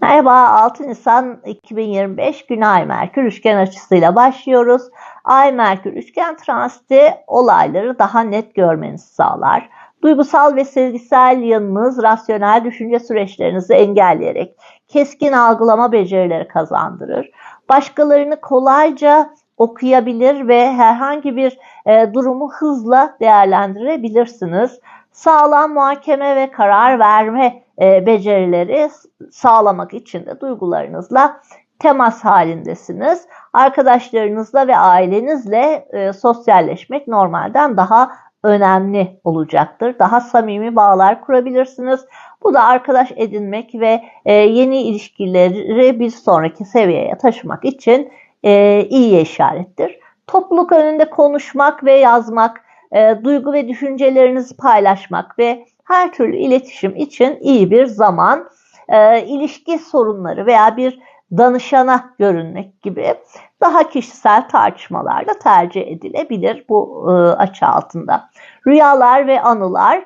Merhaba 6 Nisan 2025 günü Ay Merkür üçgen açısıyla başlıyoruz. Ay Merkür üçgen transiti olayları daha net görmenizi sağlar. Duygusal ve sezgisel yanınız rasyonel düşünce süreçlerinizi engelleyerek keskin algılama becerileri kazandırır. Başkalarını kolayca okuyabilir ve herhangi bir e, durumu hızla değerlendirebilirsiniz. Sağlam muhakeme ve karar verme e, becerileri sağlamak için de duygularınızla temas halindesiniz. Arkadaşlarınızla ve ailenizle e, sosyalleşmek normalden daha önemli olacaktır. Daha samimi bağlar kurabilirsiniz. Bu da arkadaş edinmek ve e, yeni ilişkileri bir sonraki seviyeye taşımak için e, iyi işarettir. Topluluk önünde konuşmak ve yazmak, e, duygu ve düşüncelerinizi paylaşmak ve her türlü iletişim için iyi bir zaman. E, ilişki sorunları veya bir danışana görünmek gibi daha kişisel tartışmalarla tercih edilebilir bu e, açı altında. Rüyalar ve anılar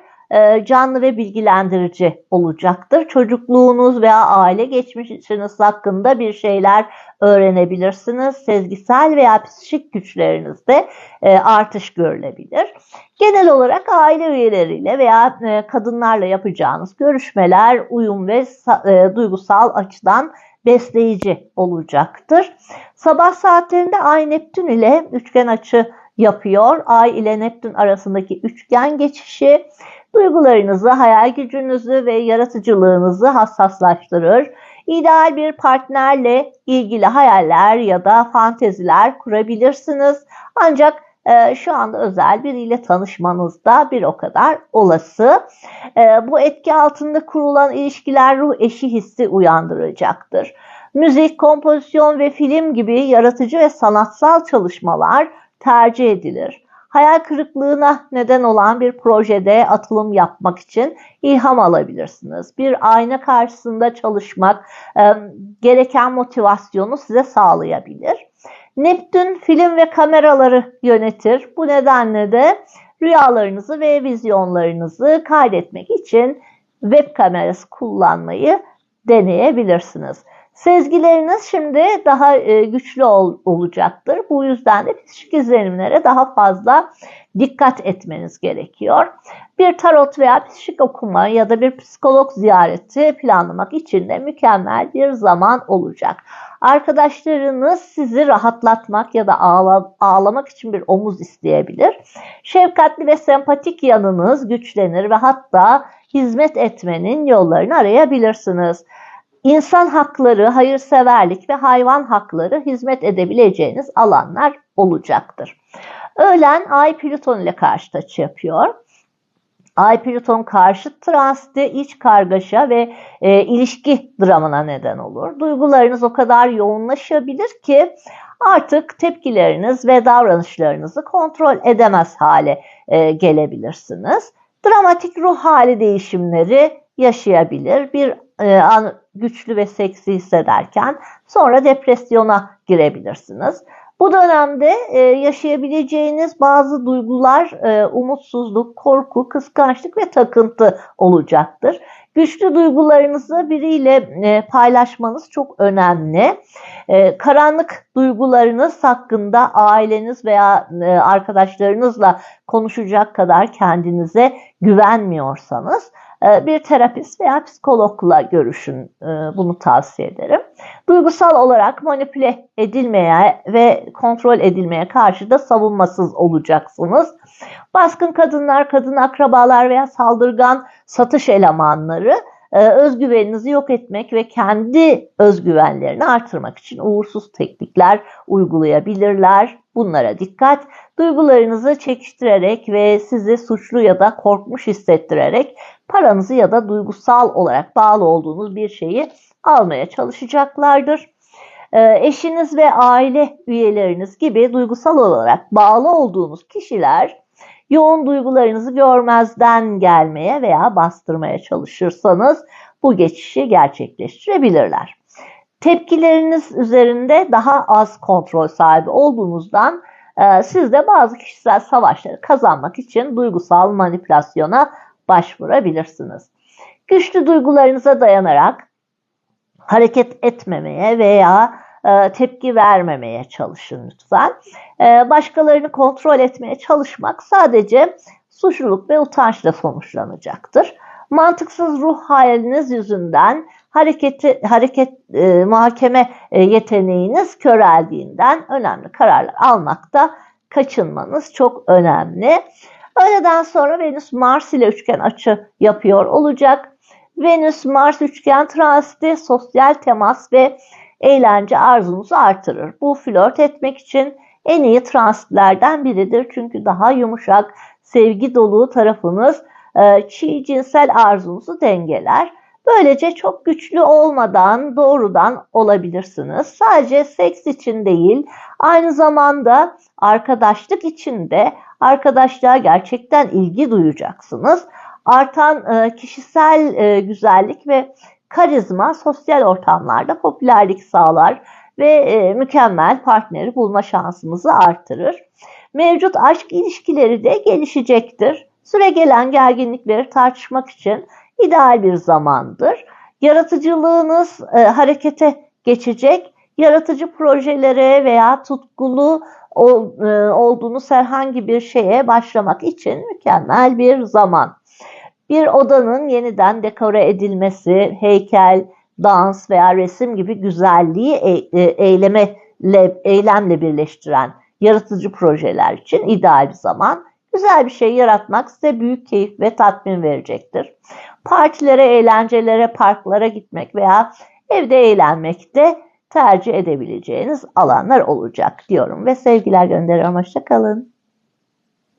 canlı ve bilgilendirici olacaktır. Çocukluğunuz veya aile geçmişiniz hakkında bir şeyler öğrenebilirsiniz. Sezgisel veya psikik güçlerinizde e, artış görülebilir. Genel olarak aile üyeleriyle veya e, kadınlarla yapacağınız görüşmeler uyum ve duygusal açıdan besleyici olacaktır. Sabah saatlerinde Ay Neptün ile üçgen açı yapıyor. Ay ile Neptün arasındaki üçgen geçişi duygularınızı, hayal gücünüzü ve yaratıcılığınızı hassaslaştırır. İdeal bir partnerle ilgili hayaller ya da fanteziler kurabilirsiniz. Ancak e, şu anda özel biriyle tanışmanız da bir o kadar olası. E, bu etki altında kurulan ilişkiler ruh eşi hissi uyandıracaktır. Müzik, kompozisyon ve film gibi yaratıcı ve sanatsal çalışmalar tercih edilir hayal kırıklığına neden olan bir projede atılım yapmak için ilham alabilirsiniz. Bir ayna karşısında çalışmak e, gereken motivasyonu size sağlayabilir. Neptün film ve kameraları yönetir. Bu nedenle de rüyalarınızı ve vizyonlarınızı kaydetmek için web kamerası kullanmayı deneyebilirsiniz. Sezgileriniz şimdi daha e, güçlü ol, olacaktır. Bu yüzden de psikik izlenimlere daha fazla dikkat etmeniz gerekiyor. Bir tarot veya psikik okuma ya da bir psikolog ziyareti planlamak için de mükemmel bir zaman olacak. Arkadaşlarınız sizi rahatlatmak ya da ağla, ağlamak için bir omuz isteyebilir. Şefkatli ve sempatik yanınız güçlenir ve hatta hizmet etmenin yollarını arayabilirsiniz. İnsan hakları, hayırseverlik ve hayvan hakları hizmet edebileceğiniz alanlar olacaktır. Öğlen Ay Plüton ile karşı açı yapıyor. Ay Plüton karşı transite iç kargaşa ve e, ilişki dramına neden olur. Duygularınız o kadar yoğunlaşabilir ki artık tepkileriniz ve davranışlarınızı kontrol edemez hale e, gelebilirsiniz. Dramatik ruh hali değişimleri yaşayabilir. Bir e, güçlü ve seksi hissederken sonra depresyona girebilirsiniz. Bu dönemde e, yaşayabileceğiniz bazı duygular e, umutsuzluk, korku, kıskançlık ve takıntı olacaktır. Güçlü duygularınızı biriyle e, paylaşmanız çok önemli. Karanlık duygularınız hakkında aileniz veya arkadaşlarınızla konuşacak kadar kendinize güvenmiyorsanız bir terapist veya psikologla görüşün. Ee, bunu tavsiye ederim. Duygusal olarak manipüle edilmeye ve kontrol edilmeye karşı da savunmasız olacaksınız. Baskın kadınlar, kadın akrabalar veya saldırgan satış elemanları e, özgüveninizi yok etmek ve kendi özgüvenlerini artırmak için uğursuz teknikler uygulayabilirler. Bunlara dikkat. Duygularınızı çekiştirerek ve sizi suçlu ya da korkmuş hissettirerek paranızı ya da duygusal olarak bağlı olduğunuz bir şeyi almaya çalışacaklardır. Ee, eşiniz ve aile üyeleriniz gibi duygusal olarak bağlı olduğunuz kişiler yoğun duygularınızı görmezden gelmeye veya bastırmaya çalışırsanız bu geçişi gerçekleştirebilirler. Tepkileriniz üzerinde daha az kontrol sahibi olduğunuzdan e, siz de bazı kişisel savaşları kazanmak için duygusal manipülasyona başvurabilirsiniz. Güçlü duygularınıza dayanarak hareket etmemeye veya e, tepki vermemeye çalışın lütfen. E, başkalarını kontrol etmeye çalışmak sadece suçluluk ve utançla sonuçlanacaktır. Mantıksız ruh haliniz yüzünden hareketi hareket e, muhakeme e, yeteneğiniz köreldiğinden önemli kararlar almakta kaçınmanız çok önemli. Öğleden sonra Venüs Mars ile üçgen açı yapıyor olacak. Venüs Mars üçgen transiti sosyal temas ve eğlence arzunuzu artırır. Bu flört etmek için en iyi transitlerden biridir. Çünkü daha yumuşak, sevgi dolu tarafınız e, çiğ cinsel arzunuzu dengeler. Böylece çok güçlü olmadan doğrudan olabilirsiniz. Sadece seks için değil, aynı zamanda arkadaşlık için de arkadaşlığa gerçekten ilgi duyacaksınız. Artan e, kişisel e, güzellik ve karizma sosyal ortamlarda popülerlik sağlar ve e, mükemmel partneri bulma şansımızı artırır. Mevcut aşk ilişkileri de gelişecektir. Süre gelen gerginlikleri tartışmak için ideal bir zamandır. Yaratıcılığınız e, harekete geçecek. Yaratıcı projelere veya tutkulu ol, e, olduğunuz herhangi bir şeye başlamak için mükemmel bir zaman. Bir odanın yeniden dekore edilmesi, heykel, dans veya resim gibi güzelliği e, e, eyleme, eylemle birleştiren yaratıcı projeler için ideal bir zaman. Güzel bir şey yaratmak size büyük keyif ve tatmin verecektir. Partilere, eğlencelere, parklara gitmek veya evde eğlenmek de tercih edebileceğiniz alanlar olacak diyorum ve sevgiler gönderiyorum. Hoşçakalın.